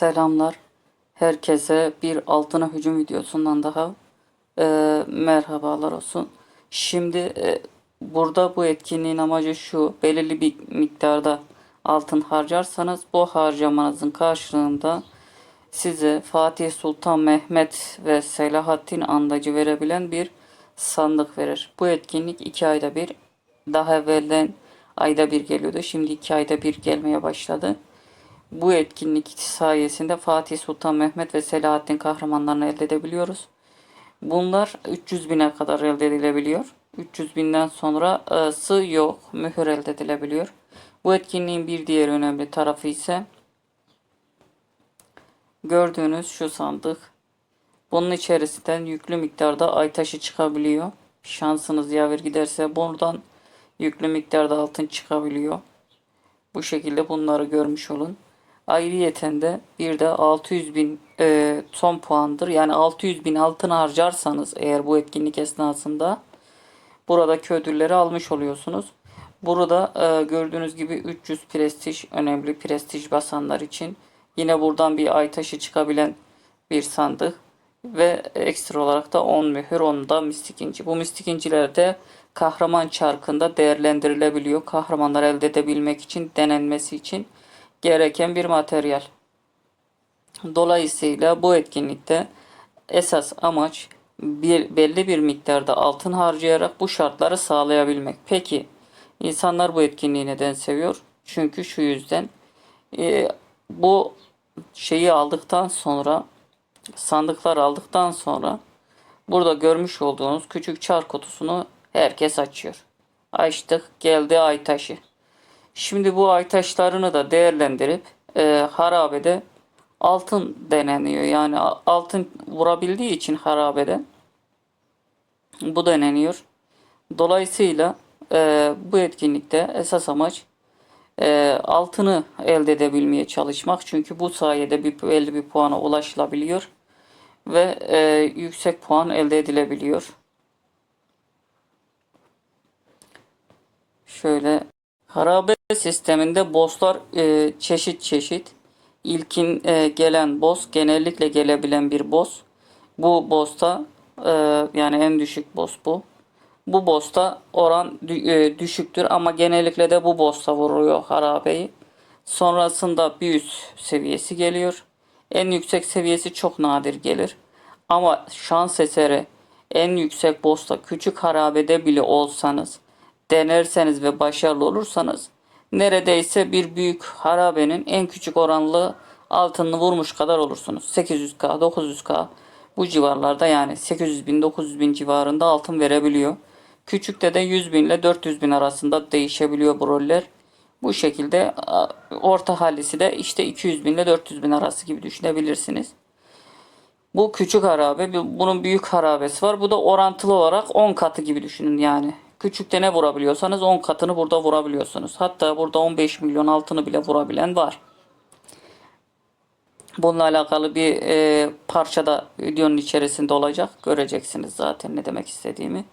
Selamlar. Herkese bir altına hücum videosundan daha e, merhabalar olsun. Şimdi e, burada bu etkinliğin amacı şu. Belirli bir miktarda altın harcarsanız bu harcamanızın karşılığında size Fatih Sultan Mehmet ve Selahaddin andacı verebilen bir sandık verir. Bu etkinlik iki ayda bir daha evvelden ayda bir geliyordu. Şimdi iki ayda bir gelmeye başladı. Bu etkinlik sayesinde Fatih Sultan Mehmet ve Selahaddin kahramanlarını elde edebiliyoruz. Bunlar 300 bine kadar elde edilebiliyor. 300 binden sonrası yok. Mühür elde edilebiliyor. Bu etkinliğin bir diğer önemli tarafı ise gördüğünüz şu sandık. Bunun içerisinden yüklü miktarda ay taşı çıkabiliyor. Şansınız yaver giderse buradan yüklü miktarda altın çıkabiliyor. Bu şekilde bunları görmüş olun. Ayrıyeten de bir de 600 bin e, son puandır. Yani 600 bin altın harcarsanız eğer bu etkinlik esnasında buradaki ödülleri almış oluyorsunuz. Burada e, gördüğünüz gibi 300 prestij önemli prestij basanlar için. Yine buradan bir ay taşı çıkabilen bir sandık. Ve ekstra olarak da 10 mühür 10 da mistik inci. Bu mistik inciler de kahraman çarkında değerlendirilebiliyor. Kahramanlar elde edebilmek için denenmesi için gereken bir materyal. Dolayısıyla bu etkinlikte esas amaç bir belli bir miktarda altın harcayarak bu şartları sağlayabilmek. Peki insanlar bu etkinliği neden seviyor? Çünkü şu yüzden e, bu şeyi aldıktan sonra sandıklar aldıktan sonra burada görmüş olduğunuz küçük çar kutusunu herkes açıyor. Açtık geldi ay taşı. Şimdi bu ay taşlarını da değerlendirip e, harabede altın deneniyor. Yani altın vurabildiği için harabede bu deneniyor. Dolayısıyla e, bu etkinlikte esas amaç e, altını elde edebilmeye çalışmak. Çünkü bu sayede bir belli bir puana ulaşılabiliyor ve e, yüksek puan elde edilebiliyor. Şöyle harabe sisteminde bosslar e, çeşit çeşit. İlkin e, gelen boss genellikle gelebilen bir boss. Bu boss'ta e, yani en düşük boss bu. Bu boss'ta oran e, düşüktür ama genellikle de bu boss'ta vuruyor harabeyi. Sonrasında bir üst seviyesi geliyor. En yüksek seviyesi çok nadir gelir. Ama şans eseri en yüksek boss'ta küçük harabede bile olsanız denerseniz ve başarılı olursanız neredeyse bir büyük harabenin en küçük oranlı altını vurmuş kadar olursunuz. 800k, 900k bu civarlarda yani 800 bin, 900 bin civarında altın verebiliyor. Küçükte de 100 bin ile 400 bin arasında değişebiliyor bu roller. Bu şekilde orta hallisi de işte 200 bin ile 400 bin arası gibi düşünebilirsiniz. Bu küçük harabe, bunun büyük harabesi var. Bu da orantılı olarak 10 katı gibi düşünün yani. Küçükte ne vurabiliyorsanız 10 katını burada vurabiliyorsunuz. Hatta burada 15 milyon altını bile vurabilen var. Bununla alakalı bir e, parça da videonun içerisinde olacak. Göreceksiniz zaten ne demek istediğimi.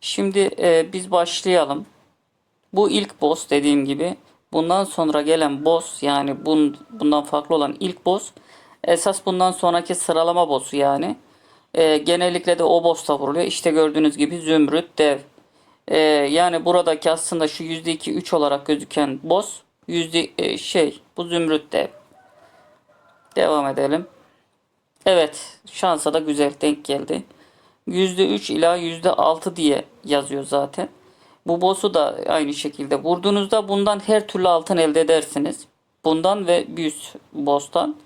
Şimdi e, biz başlayalım. Bu ilk boss dediğim gibi. Bundan sonra gelen boss yani bun, bundan farklı olan ilk boss esas bundan sonraki sıralama boss'u yani. E, genellikle de o boss'ta vuruluyor. İşte gördüğünüz gibi zümrüt dev. E, yani buradaki aslında şu %2 3 olarak gözüken boss yüzde e, şey bu zümrüt dev. Devam edelim. Evet şansa da güzel denk geldi. %3 ila %6 diye yazıyor zaten. Bu boss'u da aynı şekilde vurduğunuzda bundan her türlü altın elde edersiniz. Bundan ve bir üst boss'tan.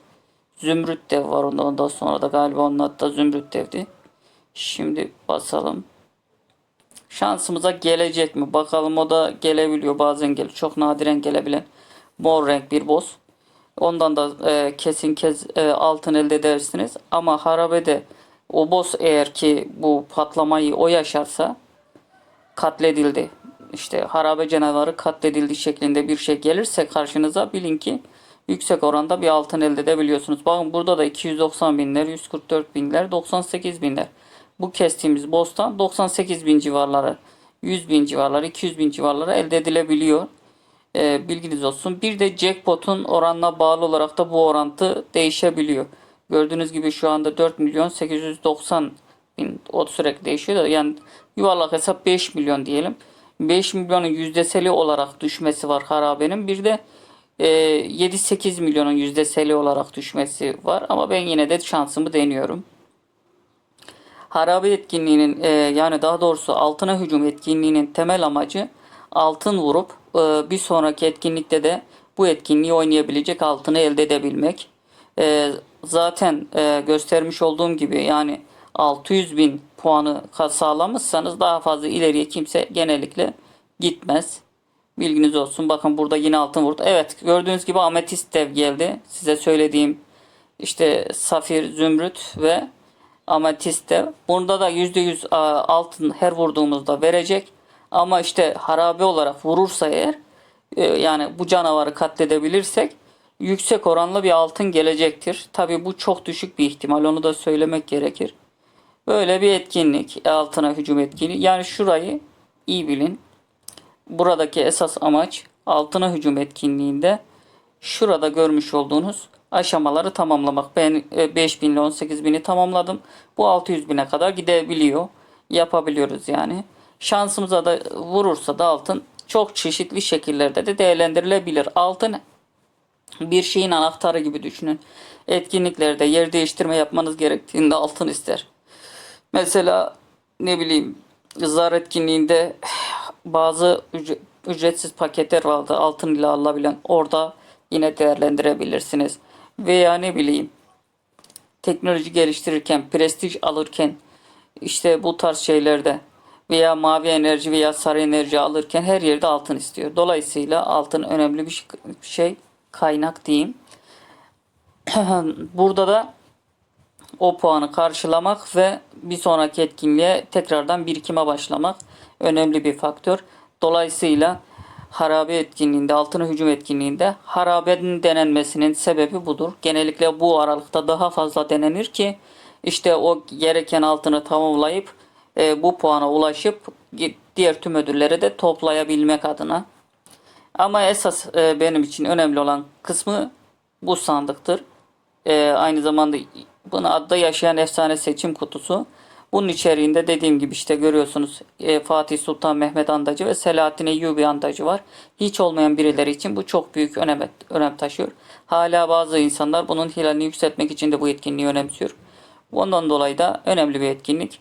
Zümrüt dev var ondan sonra da galiba onun adı da Zümrüt devdi. Şimdi basalım. Şansımıza gelecek mi? Bakalım o da gelebiliyor bazen geliyor. Çok nadiren gelebilen mor renk bir boss. Ondan da e, kesin kez e, altın elde edersiniz. Ama harabede o boss eğer ki bu patlamayı o yaşarsa katledildi. İşte harabe canavarı katledildi şeklinde bir şey gelirse karşınıza bilin ki yüksek oranda bir altın elde edebiliyorsunuz. Bakın burada da 290 binler, 144 binler, 98 binler. Bu kestiğimiz boss'tan 98 bin civarları, 100 bin civarları, 200 bin civarları elde edilebiliyor. E, bilginiz olsun. Bir de jackpot'un oranına bağlı olarak da bu orantı değişebiliyor. Gördüğünüz gibi şu anda 4 milyon 890 bin o sürekli değişiyor da yani yuvarlak hesap 5 milyon diyelim. 5 milyonun yüzdeseli olarak düşmesi var harabenin. Bir de e, 7-8 milyonun yüzdeseli olarak düşmesi var ama ben yine de şansımı deniyorum. Harabe etkinliğinin e, yani daha doğrusu altına hücum etkinliğinin temel amacı altın vurup e, bir sonraki etkinlikte de bu etkinliği oynayabilecek altını elde edebilmek. E, zaten e, göstermiş olduğum gibi yani 600 bin puanı sağlamışsanız daha fazla ileriye kimse genellikle gitmez. Bilginiz olsun. Bakın burada yine altın vurdu. Evet gördüğünüz gibi ametist dev geldi. Size söylediğim işte safir, zümrüt ve ametist dev. Bunda da %100 a, altın her vurduğumuzda verecek. Ama işte harabe olarak vurursa eğer e, yani bu canavarı katledebilirsek yüksek oranlı bir altın gelecektir. Tabi bu çok düşük bir ihtimal onu da söylemek gerekir. Böyle bir etkinlik altına hücum etkinliği. Yani şurayı iyi bilin. Buradaki esas amaç altına hücum etkinliğinde şurada görmüş olduğunuz aşamaları tamamlamak. Ben e, 5000 ile 18000'i tamamladım. Bu 600 bine kadar gidebiliyor. Yapabiliyoruz yani. Şansımıza da vurursa da altın çok çeşitli şekillerde de değerlendirilebilir. Altın bir şeyin anahtarı gibi düşünün. Etkinliklerde yer değiştirme yapmanız gerektiğinde altın ister. Mesela ne bileyim zar etkinliğinde bazı ücre- ücretsiz paketler vardı altın ile alınabilen. Orada yine değerlendirebilirsiniz. Veya ne bileyim teknoloji geliştirirken, prestij alırken işte bu tarz şeylerde veya mavi enerji veya sarı enerji alırken her yerde altın istiyor. Dolayısıyla altın önemli bir şey kaynak diyeyim. Burada da o puanı karşılamak ve bir sonraki etkinliğe tekrardan birikime başlamak önemli bir faktör. Dolayısıyla harabe etkinliğinde, altına hücum etkinliğinde harabenin denenmesinin sebebi budur. Genellikle bu aralıkta daha fazla denenir ki işte o gereken altını tamamlayıp e, bu puana ulaşıp diğer tüm ödülleri de toplayabilmek adına. Ama esas e, benim için önemli olan kısmı bu sandıktır. E, aynı zamanda bunun adda yaşayan efsane seçim kutusu. Bunun içeriğinde dediğim gibi işte görüyorsunuz e, Fatih Sultan Mehmet Andacı ve Selahattin Eyyubi Andacı var. Hiç olmayan birileri için bu çok büyük önem, önem taşıyor. Hala bazı insanlar bunun hilalini yükseltmek için de bu etkinliği önemsiyor. Ondan dolayı da önemli bir etkinlik.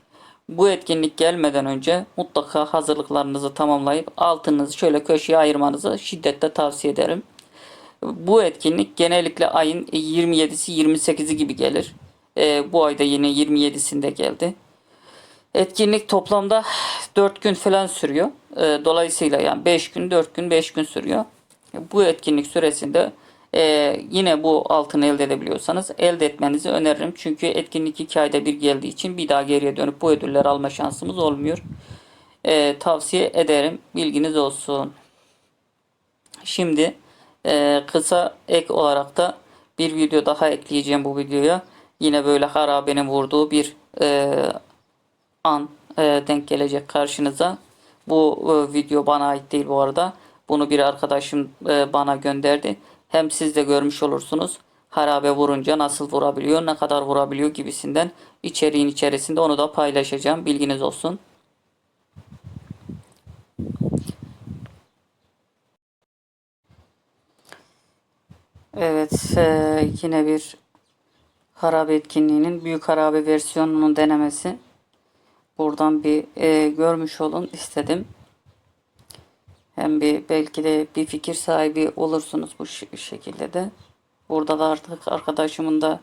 Bu etkinlik gelmeden önce mutlaka hazırlıklarınızı tamamlayıp altınızı şöyle köşeye ayırmanızı şiddetle tavsiye ederim. Bu etkinlik genellikle ayın 27'si 28'i gibi gelir. E, bu ayda yine 27'sinde geldi. Etkinlik toplamda 4 gün falan sürüyor. E, dolayısıyla yani 5 gün 4 gün 5 gün sürüyor. Bu etkinlik süresinde e, yine bu altını elde edebiliyorsanız elde etmenizi öneririm. Çünkü etkinlik 2 ayda bir geldiği için bir daha geriye dönüp bu ödülleri alma şansımız olmuyor. E, tavsiye ederim. Bilginiz olsun. Şimdi e, kısa ek olarak da bir video daha ekleyeceğim bu videoya. Yine böyle harabenin vurduğu bir e, an e, denk gelecek karşınıza. Bu e, video bana ait değil bu arada. Bunu bir arkadaşım e, bana gönderdi. Hem siz de görmüş olursunuz. Harabe vurunca nasıl vurabiliyor, ne kadar vurabiliyor gibisinden içeriğin içerisinde onu da paylaşacağım. Bilginiz olsun. Evet, e, yine bir harabe etkinliğinin büyük harabe versiyonunun denemesi. Buradan bir e, görmüş olun istedim. Hem bir belki de bir fikir sahibi olursunuz bu şekilde de. Burada da artık arkadaşımın da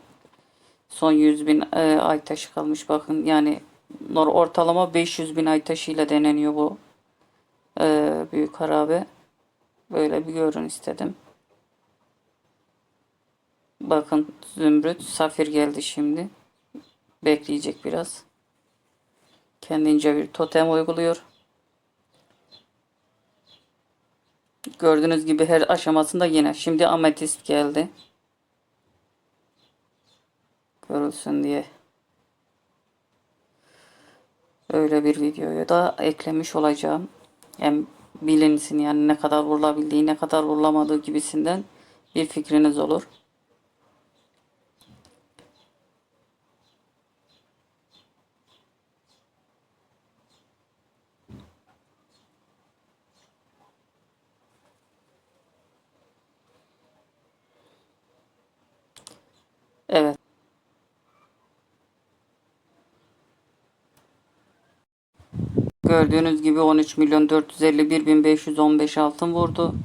son 100 bin e, ay taşı kalmış bakın. Yani ortalama 500 bin ay taşıyla deneniyor bu e, büyük harabe. Böyle bir görün istedim. Bakın zümrüt safir geldi şimdi. Bekleyecek biraz. Kendince bir totem uyguluyor. Gördüğünüz gibi her aşamasında yine. Şimdi ametist geldi. Görülsün diye. Öyle bir videoyu da eklemiş olacağım. Hem bilinsin yani ne kadar vurulabildiği, ne kadar vurulamadığı gibisinden bir fikriniz olur. Evet. Gördüğünüz gibi 13 milyon 451 bin 515 altın vurdu.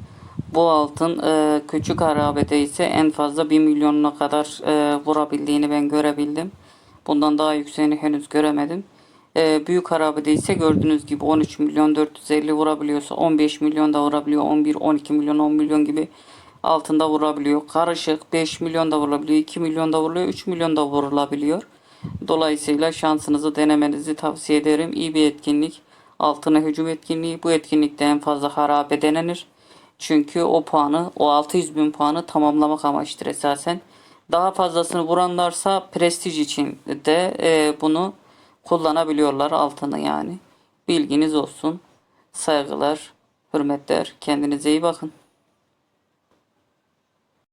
Bu altın e, küçük harabede ise en fazla 1 milyonuna kadar e, vurabildiğini ben görebildim. Bundan daha yükseğini henüz göremedim. E, büyük harabede ise gördüğünüz gibi 13 milyon 450 vurabiliyorsa 15 milyon da vurabiliyor. 11, 12 milyon, 10 milyon gibi altında vurabiliyor. Karışık 5 milyon da vurulabiliyor, 2 milyon da vuruluyor, 3 milyon da vurulabiliyor. Dolayısıyla şansınızı denemenizi tavsiye ederim. İyi bir etkinlik. Altına hücum etkinliği. Bu etkinlikte en fazla harabe denenir. Çünkü o puanı, o 600 bin puanı tamamlamak amaçtır esasen. Daha fazlasını vuranlarsa prestij için de e, bunu kullanabiliyorlar altını yani. Bilginiz olsun. Saygılar, hürmetler. Kendinize iyi bakın.